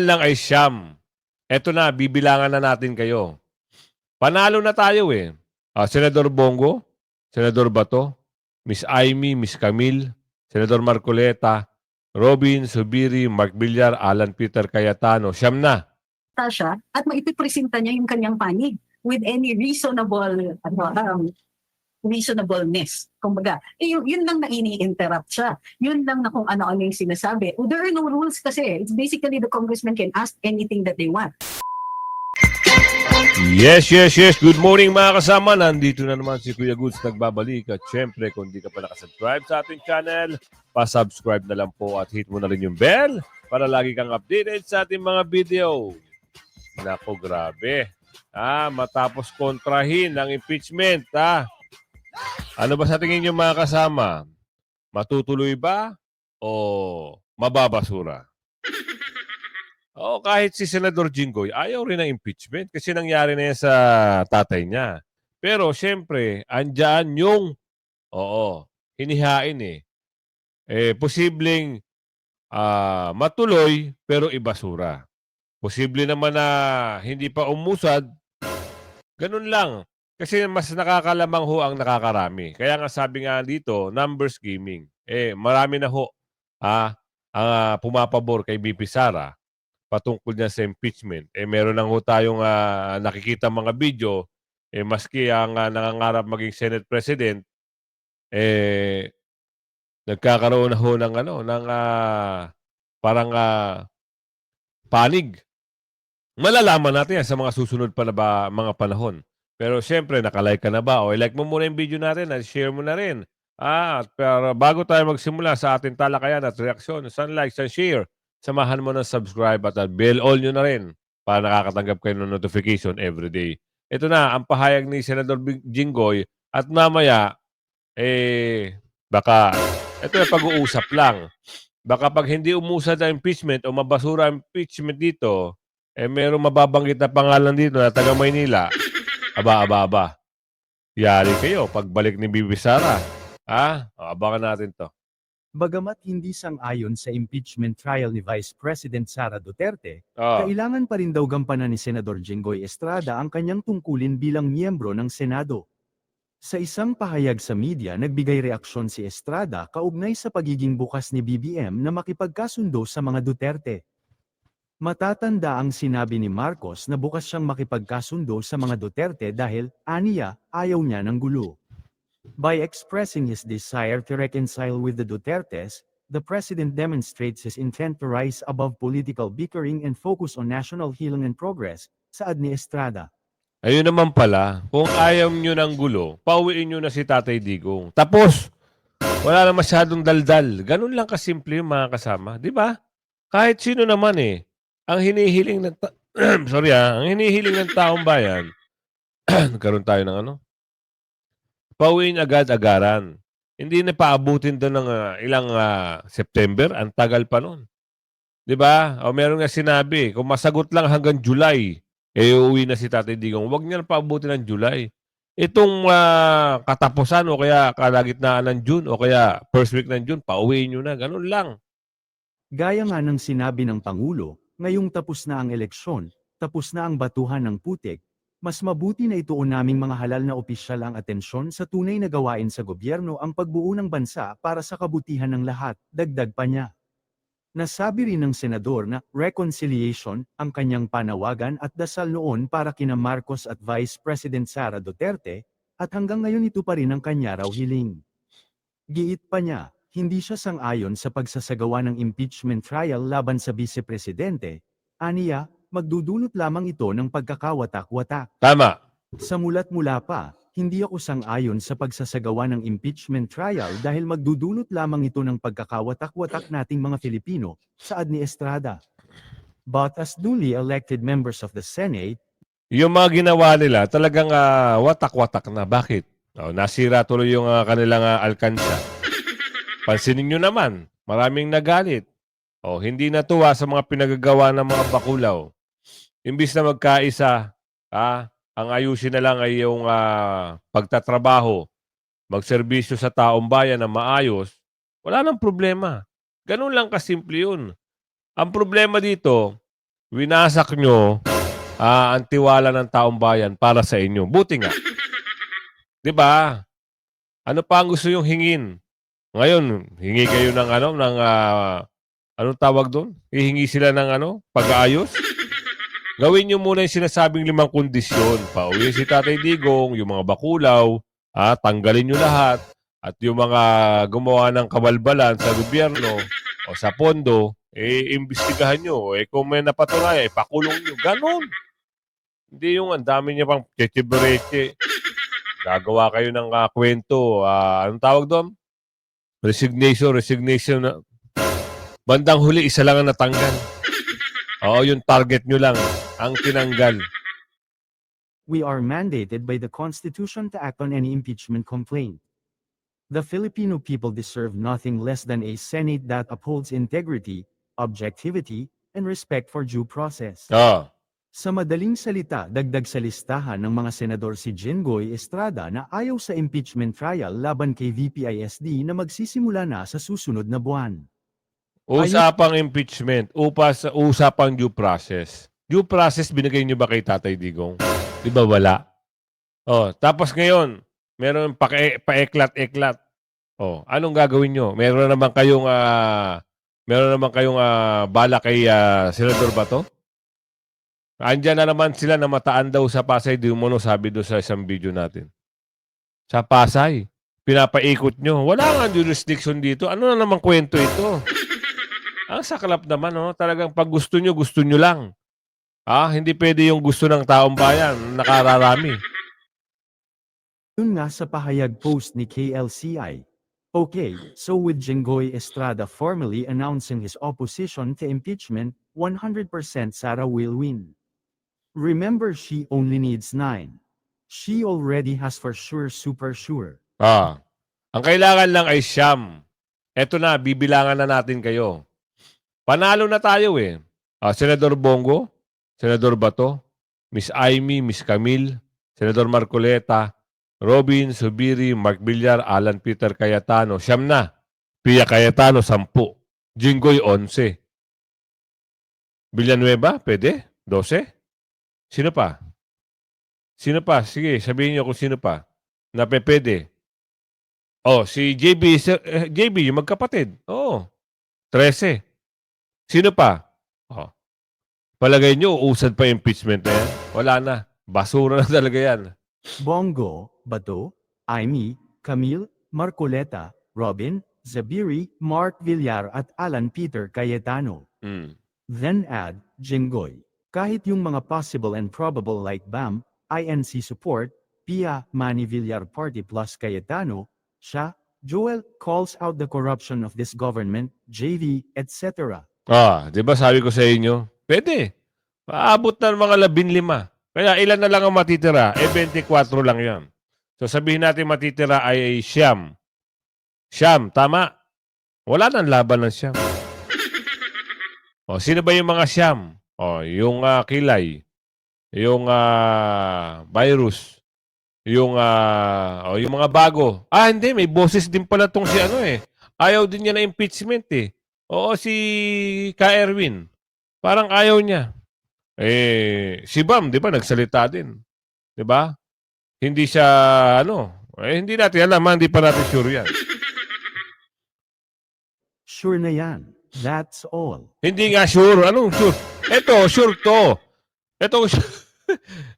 Lang ay siyam. Eto na, bibilangan na natin kayo. Panalo na tayo eh. Ah, Senador Bongo, Senador Bato, Miss Amy, Miss Camille, Senador Marcoleta, Robin, Subiri, Mark Villar, Alan Peter Cayetano. Siyam na. siya at maipipresenta niya yung kanyang panig with any reasonable ano, um, reasonableness. Kumbaga, eh, yun, yun lang na ini-interrupt siya. Yun lang na kung ano-ano yung sinasabi. Oh, there are no rules kasi. It's basically the congressman can ask anything that they want. Yes, yes, yes. Good morning mga kasama. Nandito na naman si Kuya Goods nagbabalik. At syempre, kung di ka pa nakasubscribe sa ating channel, pa-subscribe na lang po at hit mo na rin yung bell para lagi kang updated sa ating mga video. Nako, grabe. Ah, matapos kontrahin ang impeachment, ah. Ano ba sa tingin niyo mga kasama? Matutuloy ba o mababasura? Oo, kahit si Senador Jinggoy, ayaw rin ng impeachment kasi nangyari na yan sa tatay niya. Pero siyempre, andyan yung, oo, hinihain eh. Eh, posibleng ah, matuloy pero ibasura. Posible naman na hindi pa umusad, ganun lang. Kasi mas nakakalamang ho ang nakakarami. Kaya nga sabi nga dito, numbers gaming. Eh, marami na ho ah, ang ah, pumapabor kay BP Sara patungkol niya sa impeachment. Eh, meron lang ho tayong ah, nakikita mga video, eh, maski ang ah, nangangarap maging Senate President, eh, nagkakaroon na ho ng, ano, ng ah, parang ah, panig. Malalaman natin yan sa mga susunod pa na ba, mga panahon. Pero siyempre, nakalike ka na ba? O like mo muna yung video natin at share mo na rin. Ah, pero bago tayo magsimula sa ating talakayan at reaksyon, san like, san share, samahan mo ng subscribe at bell all nyo na rin para nakakatanggap kayo ng notification every day. Ito na, ang pahayag ni Senador Jinggoy at mamaya, eh, baka, ito na pag-uusap lang. Baka pag hindi umusad ang impeachment o mabasura ang impeachment dito, eh, merong mababanggit na pangalan dito na taga Maynila. Aba, aba, aba. Yari kayo pagbalik ni Bibi Sara. Ha? O, Abangan natin to. Bagamat hindi sang-ayon sa impeachment trial ni Vice President Sara Duterte, Oh. kailangan pa rin daw gampanan ni Senador Jinggoy Estrada ang kanyang tungkulin bilang miyembro ng Senado. Sa isang pahayag sa media nagbigay reaksyon si Estrada kaugnay sa pagiging bukas ni BBM na makipagkasundo sa mga Duterte. Matatanda ang sinabi ni Marcos na bukas siyang makipagkasundo sa mga Duterte dahil, aniya, ayaw niya ng gulo. By expressing his desire to reconcile with the Dutertes, the president demonstrates his intent to rise above political bickering and focus on national healing and progress, saad ni Estrada. Ayun naman pala, kung ayaw nyo ng gulo, pauwiin nyo na si Tatay Digong. Tapos, wala na masyadong daldal. Ganun lang kasimple yung mga kasama. Di ba? Kahit sino naman eh. Ang hinihiling ng ta- sorry ah, ang hinihiling ng taong bayan, nagkaroon tayo ng ano? Pauwiin agad-agaran. Hindi na paabutin doon ng ah, ilang ah, September. Ang tagal pa nun. Di ba? O meron nga sinabi, kung masagot lang hanggang July, eh uuwi na si Tatay Digong. Huwag niya na paabutin ng July. Itong ah, katapusan o kaya kalagitnaan ng June o kaya first week ng June, pauwiin nyo na. Ganun lang. Gaya nga ng sinabi ng Pangulo, ngayong tapos na ang eleksyon, tapos na ang batuhan ng putik, mas mabuti na ituon naming mga halal na opisyal ang atensyon sa tunay na gawain sa gobyerno ang pagbuo ng bansa para sa kabutihan ng lahat, dagdag pa niya. Nasabi rin ng senador na reconciliation ang kanyang panawagan at dasal noon para kina Marcos at Vice President Sara Duterte, at hanggang ngayon ito pa rin ang kanya raw hiling. Giit pa niya, hindi siya sang-ayon sa pagsasagawa ng impeachment trial laban sa vice-presidente. Aniya, magdudulot lamang ito ng pagkakawatak-watak. Tama. Sa mulat mula pa, hindi ako sang-ayon sa pagsasagawa ng impeachment trial dahil magdudulot lamang ito ng pagkakawatak-watak nating mga Filipino, saad ni Estrada. But as newly elected members of the Senate, Yung mga ginawa nila, talagang ah, watak-watak na. Bakit? O, nasira tuloy yung ah, kanilang uh, alkansya. Pansinin nyo naman, maraming nagalit. O, hindi natuwa sa mga pinagagawa ng mga bakulaw. Imbis na magkaisa, ah, ang ayusin na lang ay yung ah, pagtatrabaho, magserbisyo sa taong bayan na maayos, wala nang problema. Ganun lang kasimple yun. Ang problema dito, winasak nyo ah, ang tiwala ng taong bayan para sa inyo. Buti nga. 'Di ba? Ano pa ang gusto yung hingin? Ngayon, hingi kayo ng ano, ng ah, anong tawag doon? Hihingi sila ng ano, pag-aayos? Gawin nyo muna yung sinasabing limang kondisyon. Pauwi si Tatay Digong, yung mga bakulaw, ah, tanggalin nyo lahat. At yung mga gumawa ng kabalbalan sa gobyerno o sa pondo, eh, imbestigahan nyo. Eh, kung may napatunayan, ipakulong nyo. Ganon. Hindi yung ang dami niya pang cheche Gagawa kayo ng ah, kwento. ah, anong tawag doon? Resignation, resignation. Na. Bandang huli, isa lang ang natanggal. Oo, yung target nyo lang ang tinanggal. We are mandated by the Constitution to act on any impeachment complaint. The Filipino people deserve nothing less than a Senate that upholds integrity, objectivity, and respect for due process. Oo. Sa madaling salita, dagdag sa listahan ng mga senador si Jinggoy Estrada na ayaw sa impeachment trial laban kay VPISD na magsisimula na sa susunod na buwan. Usapang impeachment, upas, usapang due process. Due process binigay niyo ba kay Tatay Digong? Di ba wala? Oh, tapos ngayon, meron pa paeklat-eklat. Oh, anong gagawin niyo? Meron naman kayong ah, meron naman kayong ah, bala kay ah, Senador Bato? Andiyan na naman sila na mataan daw sa Pasay, di mo no, sabi doon sa isang video natin. Sa Pasay, pinapaikot nyo. Wala nga jurisdiction dito. Ano na naman kwento ito? Ang saklap naman, no? Talagang pag gusto nyo, gusto nyo lang. Ah, hindi pwede yung gusto ng taong bayan, nakararami. Yun nga sa pahayag post ni KLCI. Okay, so with Jinggoy Estrada formally announcing his opposition to impeachment, 100% Sara will win. Remember she only needs 9. She already has for sure super sure. Ah, ang kailangan lang ay siyam. Eto na, bibilangan na natin kayo. Panalo na tayo eh. Ah, Senador Bongo, Senador Bato, Miss Amy, Miss Camille, Senador Marcoleta, Robin, Subiri, Mark Villar, Alan Peter Cayetano, siyam na. Pia Cayetano, sampu. Jinggoy, onse. Villanueva, pwede? Dose? Sino pa? Sino pa? Sige, sabihin niyo kung sino pa. Na pe- pwede. Oh, si JB, si- eh, JB, yung magkapatid. Oo. 13. Sino pa? Oh. Palagay nyo, uusad pa impeachment na yan? Wala na. Basura na talaga yan. Bongo, Bato, Aimee, Camille, Marcoleta, Robin, Zabiri, Mark Villar at Alan Peter Cayetano. Mm. Then add, Jinggoy. Kahit yung mga possible and probable like BAM, INC support, PIA, Manny Villar Party plus Cayetano, siya, Joel calls out the corruption of this government, JV, etc. Ah, di ba sabi ko sa inyo? Pwede. Maabot na ng mga labin lima. Kaya ilan na lang ang matitira? Eh, 24 lang yan. So sabihin natin matitira ay, ay siyam. Siyam, tama. Wala nang laban ng siyam. O, sino ba yung mga siyam? O, yung ah, kilay. Yung ah, virus. Yung, ah, o, yung mga bago. Ah, hindi. May boses din pala tong si ano eh. Ayaw din niya na impeachment eh. Oo, si Ka Erwin. Parang ayaw niya. Eh, si Bam, di ba, nagsalita din. Di ba? Hindi siya, ano, eh, hindi natin alam, hindi pa natin sure yan. Sure na yan. That's all. Hindi nga sure. Anong sure? Ito, sure to. Ito,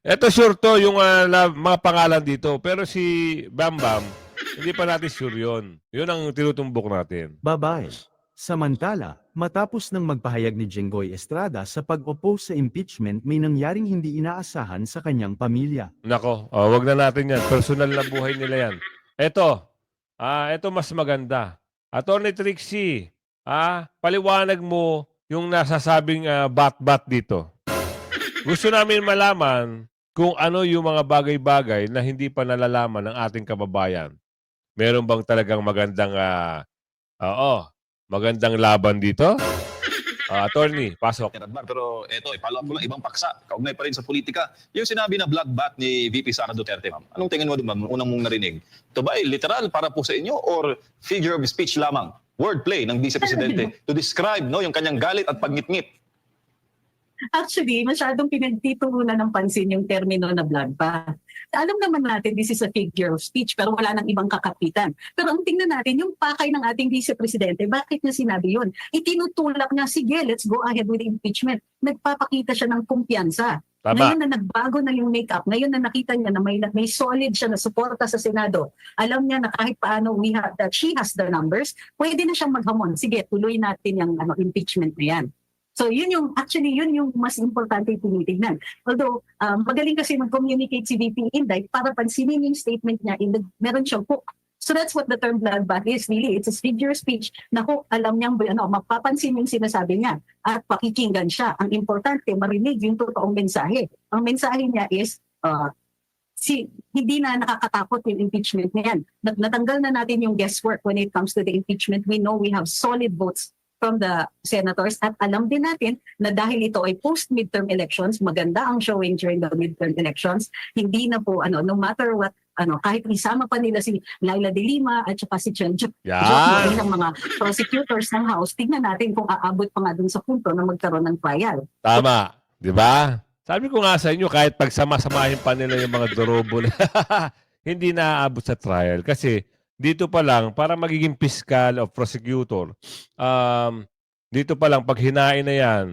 ito sure to yung ah, na- mga pangalan dito. Pero si Bam Bam, hindi pa natin sure yun. Yun ang tinutumbok natin. Bye-bye. Samantala, matapos ng magpahayag ni Jinggoy Estrada sa pag-oppose sa impeachment may nangyaring hindi inaasahan sa kanyang pamilya. Nako, oh, wag na natin yan. Personal na buhay nila yan. Ito, ah, ito mas maganda. Attorney Trixie, ah, paliwanag mo yung nasasabing ah, bat-bat dito. Gusto namin malaman kung ano yung mga bagay-bagay na hindi pa nalalaman ng ating kababayan. Meron bang talagang magandang, ah, oo, magandang laban dito? Ah, attorney, pasok. Pero eto, follow up ko lang, ibang paksa. Kaugnay pa rin sa politika. Yung sinabi na bloodbath ni VP Sara Duterte, ma'am. Anong tingin mo ma'am? Unang mong narinig. Ito ba literal para po sa inyo or figure of speech lamang? Wordplay ng Vice Presidente to describe no, yung kanyang galit at pagngitngit. Actually, masyadong pinagtituunan ng pansin yung termino na bloodbath. Alam naman natin, this is a figure of speech, pero wala nang ibang kakapitan. Pero ang tingnan natin, yung pakay ng ating vice-presidente, bakit niya sinabi yun? Itinutulak niya, sige, let's go ahead with impeachment. Nagpapakita siya ng kumpiyansa. Tama. Ngayon na nagbago na yung makeup, ngayon na nakita niya na may, may solid siya na suporta sa Senado, alam niya na kahit paano we have, that she has the numbers, pwede na siyang maghamon. Sige, tuloy natin yung ano, impeachment na yan. So yun yung, actually yun yung mas importante tinitignan. Although, um, magaling kasi mag-communicate si VP Inday para pansinin yung statement niya, in the, meron siyang hook. So that's what the term bloodbath is really. It's a figure speech na hook, alam niyang ano, mapapansin yung sinasabi niya at pakikinggan siya. Ang importante, marinig yung totoong mensahe. Ang mensahe niya is, uh, si hindi na nakakatakot yung impeachment na yan. Nat- Natanggal na natin yung guesswork when it comes to the impeachment. We know we have solid votes from the senators at alam din natin na dahil ito ay post-midterm elections, maganda ang showing during the midterm elections, hindi na po, ano, no matter what, ano, kahit isama pa nila si Laila de Lima at saka si Chen Chen Yan. ng mga prosecutors ng House, tignan natin kung aabot pa nga dun sa punto na magkaroon ng trial. Tama. Di ba? Sabi ko nga sa inyo, kahit pagsama-samahin pa nila yung mga dorobo na hindi naaabot sa trial. Kasi dito pa lang, para magiging fiscal of prosecutor, um, dito pa lang, pag hinain na yan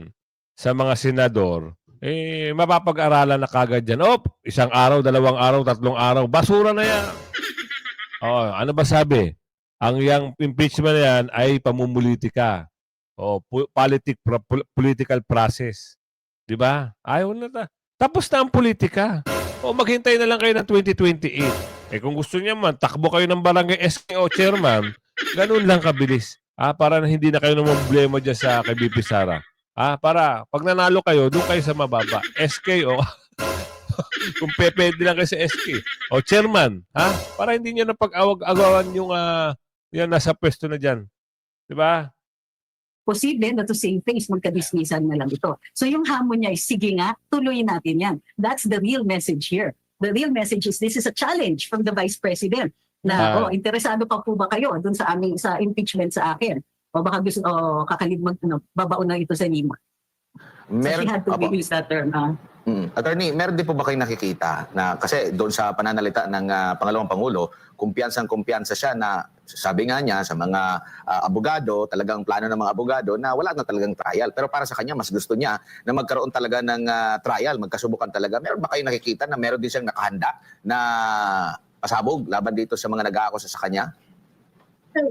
sa mga senador, eh, mapapag-aralan na kagad yan. Oh, isang araw, dalawang araw, tatlong araw, basura na yan. Oh, ano ba sabi? Ang yang impeachment na yan ay pamumulitika. O pu- politic pro- pol- political process. 'Di ba? Ayaw na ta. Tapos na ang politika. O maghintay na lang kayo ng 2028. Eh kung gusto niya man, takbo kayo ng barangay SK o chairman, ganun lang kabilis. Ah, para na hindi na kayo ng problema dyan sa kay BP Sara. Ah, para pag nanalo kayo, doon kayo sa mababa. SK o kung pepede lang kayo sa SK. O chairman, ha? Para hindi niyo na pag-awag-agawan yung ah, yan nasa pwesto na dyan. Di ba? Posible na to save face, magkadismisan na lang ito. So yung hamon niya is, sige nga, tuloy natin yan. That's the real message here. The real message is, this is a challenge from the Vice President na, Ah. oh, interesado pa po ba kayo dun sa aming, sa impeachment sa akin? O baka gusto, oh, kakalib mag, ano, babaon na ito sa lima. So Meron, she had to use that term. ah. Mm. Attorney, meron din po ba kayo nakikita na kasi doon sa pananalita ng ah, pangalawang pangulo, kumpiyansang kumpiyansa siya na sabi nga niya sa mga ah, abogado, talagang plano ng mga abogado na wala na talagang trial. Pero para sa kanya, mas gusto niya na magkaroon talaga ng ah, trial, magkasubukan talaga. Meron ba kayo nakikita na meron din siyang nakahanda na pasabog laban dito sa mga nag-aakusa sa kanya?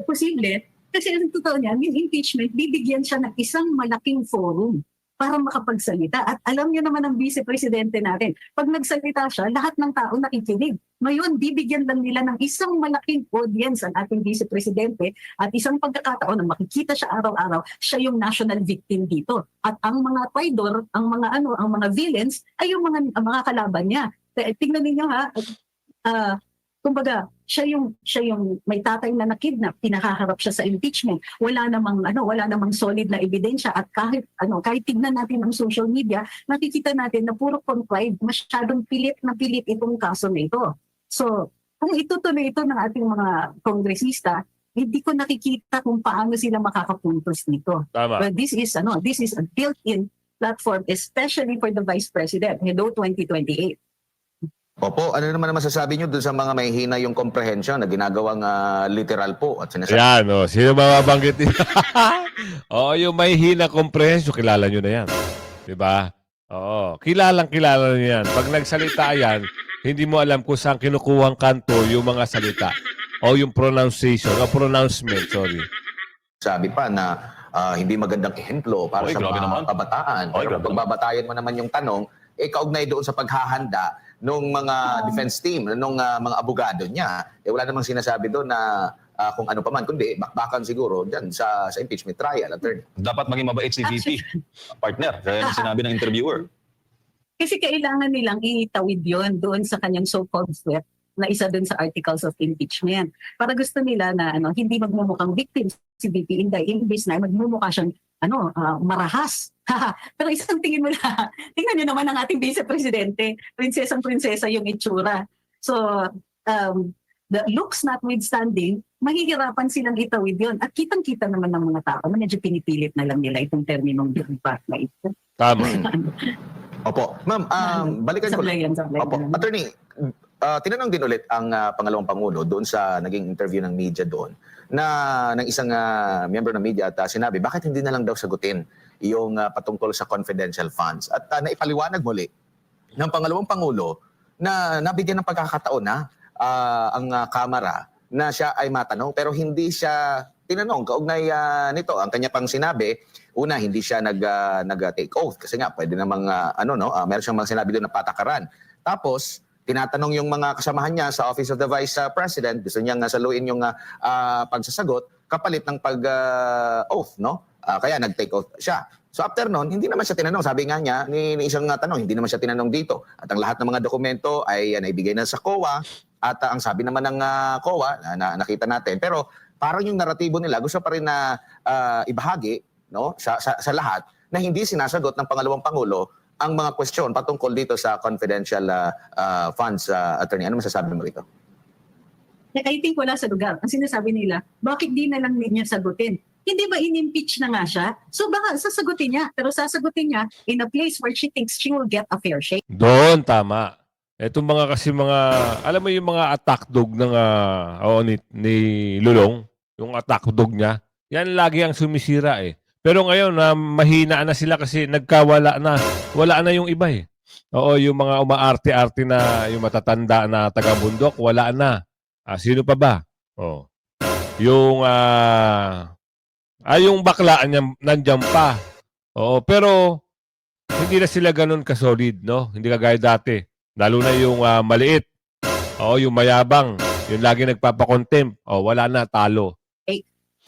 Posible. Kasi ang totoo niyan, yung impeachment, bibigyan siya ng isang malaking forum para makapagsalita. At alam niyo naman ang vice-presidente natin, pag nagsalita siya, lahat ng tao nakikinig. Ngayon, bibigyan lang nila ng isang malaking audience ang ating vice-presidente at isang pagkakataon na makikita siya araw-araw, siya yung national victim dito. At ang mga traidor, ang mga ano, ang mga villains ay yung mga mga kalaban niya. Tingnan ninyo ha, ah, kumbaga, siya yung siya yung may tatay na nakidnap, pinakaharap siya sa impeachment. Wala namang ano, wala namang solid na ebidensya at kahit ano, kahit tignan natin ang social media, nakikita natin na puro contrived, masyadong pilit na pilit itong kaso na ito. So, kung itutuloy ito ng ating mga kongresista, hindi ko nakikita kung paano sila makakapuntos nito. Tama. But this is ano, this is a built-in platform especially for the Vice President. Hello 2028. Opo, ano naman ang masasabi niyo doon sa mga may hina yung comprehension na ginagawang ah, literal po at sinasabi Yan, o. Sino mababanggit niyo? Oo, yung may hina comprehension, kilala nyo na yan. Di ba? Oo, kilalang kilala nyo yan. Pag nagsalita yan, hindi mo alam kung saan kinukuhang kanto yung mga salita. O yung pronunciation, o pronouncement, sorry. sabi pa na ah, hindi magandang ehemplo para Oy, sa grabe mga naman. kabataan. Oy, Pero grabe kung babatayan mo naman yung tanong, eh kaugnay doon sa paghahanda nung mga defense team, nung ah, mga abogado niya, eh wala namang sinasabi doon na ah, kung ano pa man, kundi bakbakan siguro dyan sa, sa impeachment trial. Attorney. Dapat maging mabait si VP, partner. Kaya yung sinabi ng interviewer. Kasi kailangan nilang itawid yon doon sa kanyang so-called threat na isa doon sa articles of impeachment. Para gusto nila na ano hindi magmumukhang victim si VP Inday, imbis na magmumukha siyang ano, ah, marahas. Pero isang tingin mo na, tingnan niyo naman ang ating vice-presidente, prinsesang prinsesa yung itsura. So, um, the looks notwithstanding, mahihirapan silang itawid yun. At kitang-kita naman ng mga tao medyo pinipilit na lang nila itong terminong debate na ito. Tama. Opo. Ma'am, um, balikan ko Sablay yan, sablay Opo. Attorney, ah, tinanong din ulit ang ah, pangalawang pangulo doon sa naging interview ng media doon na ng isang ah, member ng media at ah, sinabi bakit hindi na lang daw sagutin yung ah, patungkol sa confidential funds? At ah, naipaliwanag muli ng pangalawang pangulo na nabigyan ng pagkakataon na ah, ang ah, kamera na siya ay matanong pero hindi siya tinanong. Kaugnay ah, nito ang kanya pang sinabi una hindi siya nag ah, nag take oath kasi nga pwede namang ah, ano no ah, meron siyang mga sinabi doon na patakaran. Tapos tinatanong yung mga kasamahan niya sa Office of the Vice ah, President gusto niyang uh, saluin yung ah, ah, pagsasagot kapalit ng pag ah, oath no Ah, kaya nag-take oath siya So after nun, hindi naman siya tinanong. Sabi nga niya, ni, ni isang uh, tanong, hindi naman siya tinanong dito. At ang lahat ng mga dokumento ay uh, naibigay na sa COA. At uh, ang sabi naman ng uh, COA, na, na nakita natin. Pero parang yung naratibo nila, gusto pa rin na uh, ibahagi no, sa, sa, sa lahat na hindi sinasagot ng pangalawang Pangulo ang mga question patungkol dito sa confidential uh, uh, funds, uh, attorney. Ano masasabi mo rito? I think wala sa lugar. Ang sinasabi nila, bakit di na lang niya sagutin? Hindi ba in-impeach na nga siya? So baka sasagutin niya. Pero sasagutin niya in a place where she thinks she will get a fair shake. Doon, tama. Itong mga kasi mga, alam mo yung mga attack dog ng, ah, oo, ni, ni Lulong, yung attack dog niya, yan lagi ang sumisira eh. Pero ngayon, na mahina na sila kasi nagkawala na. Wala na yung iba eh. Oo, yung mga umaarte-arte na, yung matatanda na taga-bundok, wala na. Ah, sino pa ba? Oh. Yung, ah, ah, yung bakla, nandyan pa. Oo, pero, hindi na sila ganun ka-solid, no? Hindi kagaya dati. Lalo na yung ah, maliit. Oo, yung mayabang. Yung lagi nagpapakontempt. O, wala na, talo.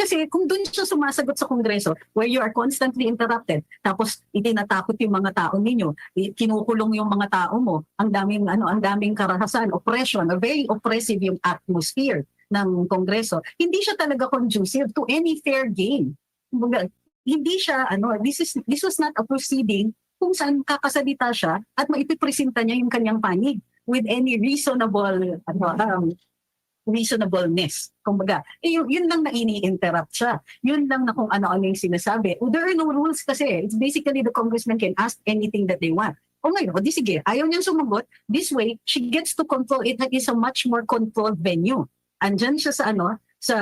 Kasi kung doon siya sumasagot sa Kongreso, where you are constantly interrupted, tapos itinatakot yung mga tao ninyo, kinukulong yung mga tao mo, ang daming ano, ang daming karahasan, oppression, a very oppressive yung atmosphere ng Kongreso. Hindi siya talaga conducive to any fair game. Hindi siya ano, this is this was not a proceeding kung saan kakasalita siya at maipipresenta niya yung kanyang panig with any reasonable ano, um, reasonableness. Kumbaga, eh, yun, lang na ini-interrupt siya. Yun lang na kung ano-ano yung sinasabi. Oh, there are no rules kasi. It's basically the congressman can ask anything that they want. O ngayon, o di sige, ayaw niyang sumagot. This way, she gets to control. It is a much more controlled venue. Andyan siya sa ano, sa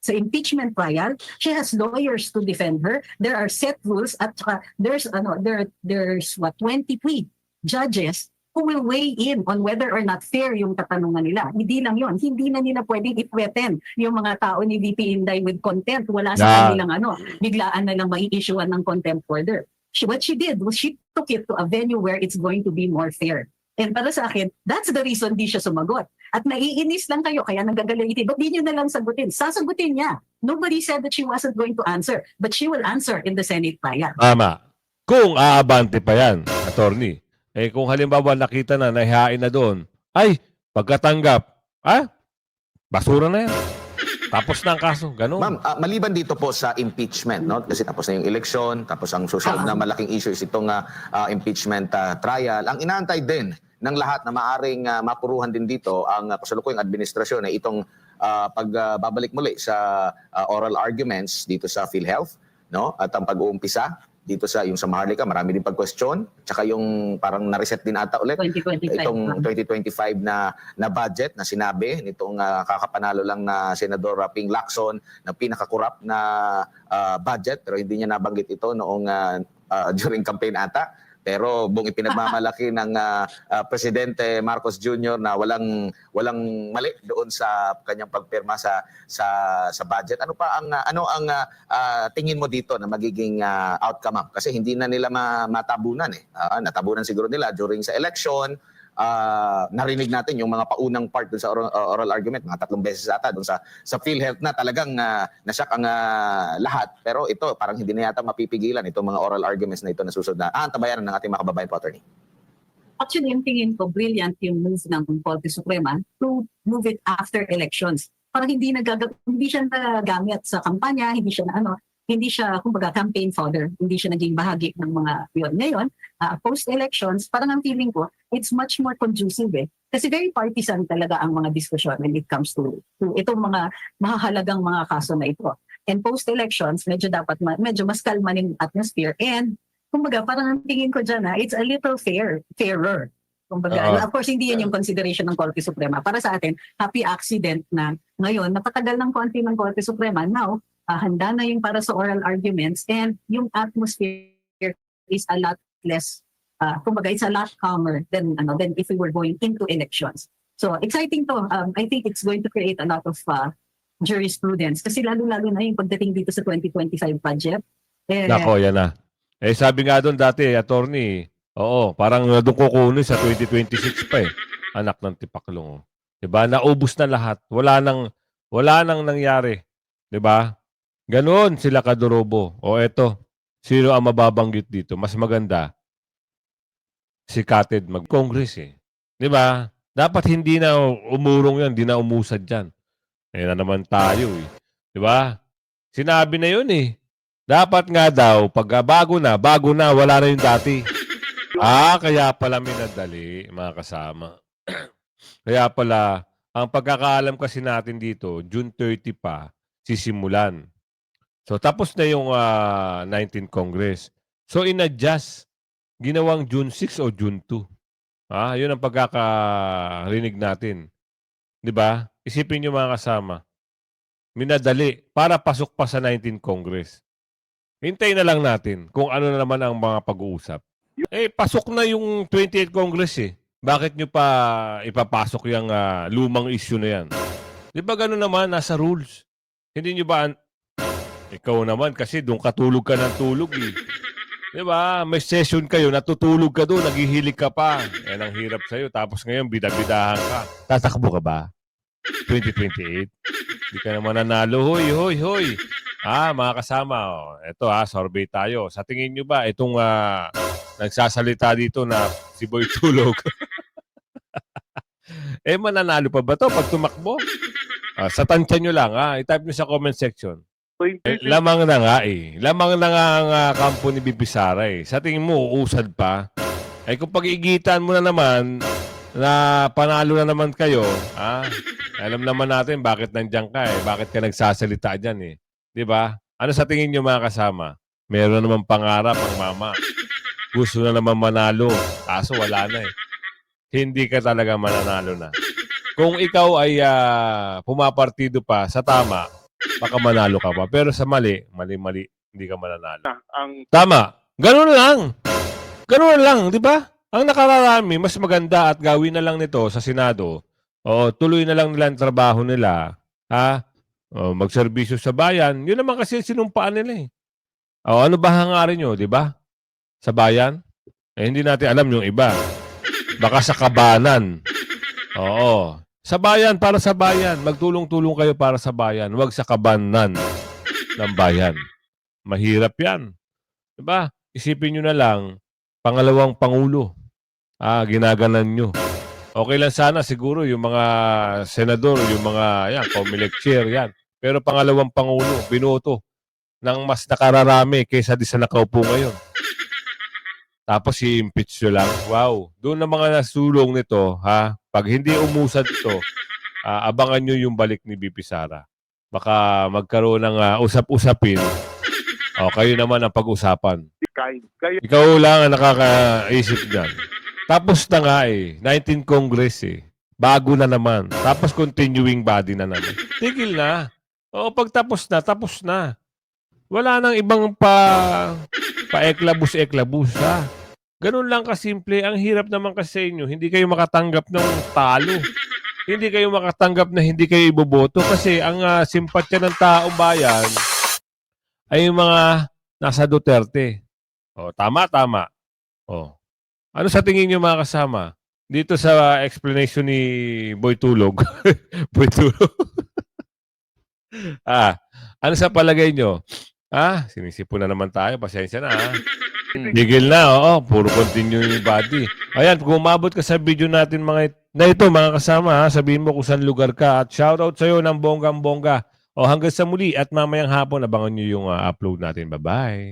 sa impeachment trial, she has lawyers to defend her. There are set rules at saka there's ano, there there's what 23 judges who will weigh in on whether or not fair yung katanungan nila. Hindi lang yon, hindi na nila pwedeng ipweten yung mga tao ni VP Inday with contempt. Wala sa Yeah. kanilang ano, biglaan na lang mai-issuean ng contempt order. She, what she did was she took it to a venue where it's going to be more fair. And para sa akin, that's the reason di siya sumagot. At naiinis lang kayo, kaya nagagalitin. Ba't di nyo na lang sagutin? Sasagutin niya. Nobody said that she wasn't going to answer. But she will answer in the Senate trial. Tama. Kung aabante pa yan, attorney. Eh kung halimbawa nakita na, nahihain na doon, ay, pagkatanggap, ah, basura na yan. Tapos na ang kaso. Ganun. Ma'am, ah, maliban dito po sa impeachment, no? Kasi tapos na yung election, tapos ang susunod na malaking issue is itong ah, ah, impeachment ah, trial. Ang inaantay din ng lahat na maaring ah, mapuruhan din dito ang uh, kasalukuyang administrasyon ay itong ah, pagbabalik muli sa ah, oral arguments dito sa PhilHealth, no? At ang pag-uumpisa dito sa yung sa Maharlika, marami din pag-question, tsaka yung parang na-reset din ata ulit. 2025. itong 2025 na na budget na sinabi nitong ah, kakapanalo lang na Senador Ping Lacson na pinakakurap na ah, budget. Pero hindi niya nabanggit ito noong ah, ah, during campaign ata pero buong ipinagmamalaki ng ah, ah, presidente Marcos Jr. na walang walang mali doon sa kanyang pagpirma sa sa sa budget ano pa ang ah, ano ang ah, ah, tingin mo dito na magiging ah, outcome ma'am? kasi hindi na nila ma- matabunan eh Ah, natabunan siguro nila during sa election ah, narinig natin yung mga paunang part dun sa oral, uh, oral argument, mga tatlong beses ata dun sa sa PhilHealth na talagang uh, nasyak ang ah, lahat. Pero ito, parang hindi na yata mapipigilan itong mga oral arguments na ito na susunod na aantabayan ng ating mga kababayan po, attorney. Actually, yung tingin ko, brilliant yung move ng Korte Suprema to move it after elections. Parang hindi nagagag hindi siya nagamit sa kampanya, hindi siya na ano, hindi siya, kumbaga, campaign fodder. Hindi siya naging bahagi ng mga yun. Ngayon, ah, post-elections, parang ang feeling ko, it's much more conducive eh. Kasi very partisan talaga ang mga diskusyon when it comes to, to itong mga mahahalagang mga kaso na ito. And post-elections, medyo dapat, ma- medyo mas kalma ng atmosphere. And, kumbaga, parang ang tingin ko dyan, ha, it's a little fair, fairer. Kumbaga, Oo. of course, hindi yan yung consideration ng Korte Suprema. Para sa atin, happy accident na ngayon, napatagal ng konti ng Korte Suprema. Now, ah, handa na yung para sa oral arguments and yung atmosphere is a lot less, uh, kumbaga, it's a lot calmer than, ano, than if we were going into elections. So, exciting to. Um, I think it's going to create a lot of uh, jurisprudence. Kasi lalo-lalo na yung pagdating dito sa 2025 budget. Eh, Nako, yan na. Eh, sabi nga doon dati, attorney, oo, parang doon kukunin sa 2026 pa eh. Anak ng tipaklong. 'Di ba? Naubos na lahat. Wala nang wala nang nangyari. 'Di ba? Ganon sila kadurobo. O eto, sino ang mababanggit dito? Mas maganda si Kated mag-congress eh. 'Di ba? Dapat hindi na umurong 'yan, hindi na umusad diyan. Eh na naman tayo eh. 'Di ba? Sinabi na 'yun eh. Dapat nga daw, pag bago na, bago na, wala na yung dati. Ah, kaya pala minadali, mga kasama. kaya pala, ang pagkakaalam kasi natin dito, June 30 pa, sisimulan. So, tapos na yung ah, 19th Congress. So, in-adjust. Ginawang June 6 o June 2. Ah, yun ang pagkakarinig natin. 'Di ba? Isipin niyo mga kasama. Minadali para pasok pa sa 19th Congress. Hintayin na lang natin kung ano na naman ang mga pag-uusap. Eh, pasok na yung 28th Congress eh. Bakit nyo pa ipapasok yung ah, lumang issue na yan? Di ba gano'n naman, nasa rules? Hindi nyo ba... Ikaw naman kasi doon katulog ka ng tulog eh. Di ba? May session kayo, natutulog ka doon, naghihilig ka pa. Yan ang hirap sa'yo. Tapos ngayon, bidabidahan ka. Tatakbo ka ba? 2028? Hindi ka naman nanalo. Hoy, hoy, hoy. Ah, mga kasama, oh. ito ha, survey tayo. Sa tingin nyo ba, itong ah, nagsasalita dito na si Boy Tulog, eh mananalo pa ba to pag tumakbo? Ah, sa tansya nyo lang, ha? i-type nyo sa comment section. Eh, lamang na nga eh. Lamang na nga ang ah, kampo ni Bibi Sara eh. Sa tingin mo, uusad pa? Eh kung pag-igitan mo na naman na panalo na naman kayo, ah, alam naman natin bakit nandiyan ka eh. Bakit ka nagsasalita dyan eh. 'Di ba? Ano sa tingin niyo mga kasama? Meron naman pangarap ang mama. Gusto na naman manalo. Kaso wala na eh. Hindi ka talaga mananalo na. Kung ikaw ay ah, pumapartido pa sa tama, baka manalo ka pa. Pero sa mali, mali-mali, hindi ka mananalo. ang Tama. Ganun lang. Ganun lang, di ba? Ang nakararami, mas maganda at gawin na lang nito sa Senado. O tuloy na lang nila ang trabaho nila. Ha? O, magserbisyo sa bayan. Yun naman kasi sinumpaan nila eh. O ano ba hangarin nyo, di ba? Sa bayan? Eh, hindi natin alam yung iba. Baka sa kabanan. Oo. Sa bayan, para sa bayan. Magtulong-tulong kayo para sa bayan. Huwag sa kabanan ng bayan. Mahirap yan. Diba? Isipin nyo na lang, pangalawang pangulo, ah, ginaganan nyo. Okay lang sana siguro yung mga senador, yung mga, yan, Comelec chair, yan. Pero pangalawang pangulo, binoto ng mas nakararami kaysa di sa nakaupo ngayon. Tapos i-impeach nyo lang. Wow. Doon na mga nasulong nito, ha? Pag hindi umusad ito, ah, abangan nyo yung balik ni BP Sara. Baka magkaroon ng ah, usap-usapin. O, kayo naman ang pag-usapan. Kaya Ikaw lang ang nakakaisip dyan. Tapos na nga eh. 19 Congress eh. Bago na naman. Tapos continuing body na naman. Tigil na. Oo, pag tapos na, tapos na. Wala nang ibang pa pa-eklabus-eklabus ha. Ganun lang kasimple. Ang hirap naman kasi sa inyo. Hindi kayo makatanggap ng talo. Hindi kayo makatanggap na hindi kayo iboboto kasi ang ah, simpatya ng taong bayan ay yung mga nasa Duterte. O, tama, tama. O. Ano sa tingin niyo mga kasama? Dito sa explanation ni Boy Tulog. Boy Tulog. ah, ano sa palagay nyo? Ah, sinisipo na naman tayo. Pasensya na. ah. Tigil na, oo. Puro continue yung body. Ayan, kung umabot ka sa video natin mga na ito, mga kasama, ha, sabihin mo kung saan lugar ka at shoutout sa'yo ng bonggang-bongga. O hanggang sa muli at mamayang hapon, abangan nyo yung ah, upload natin. Bye-bye.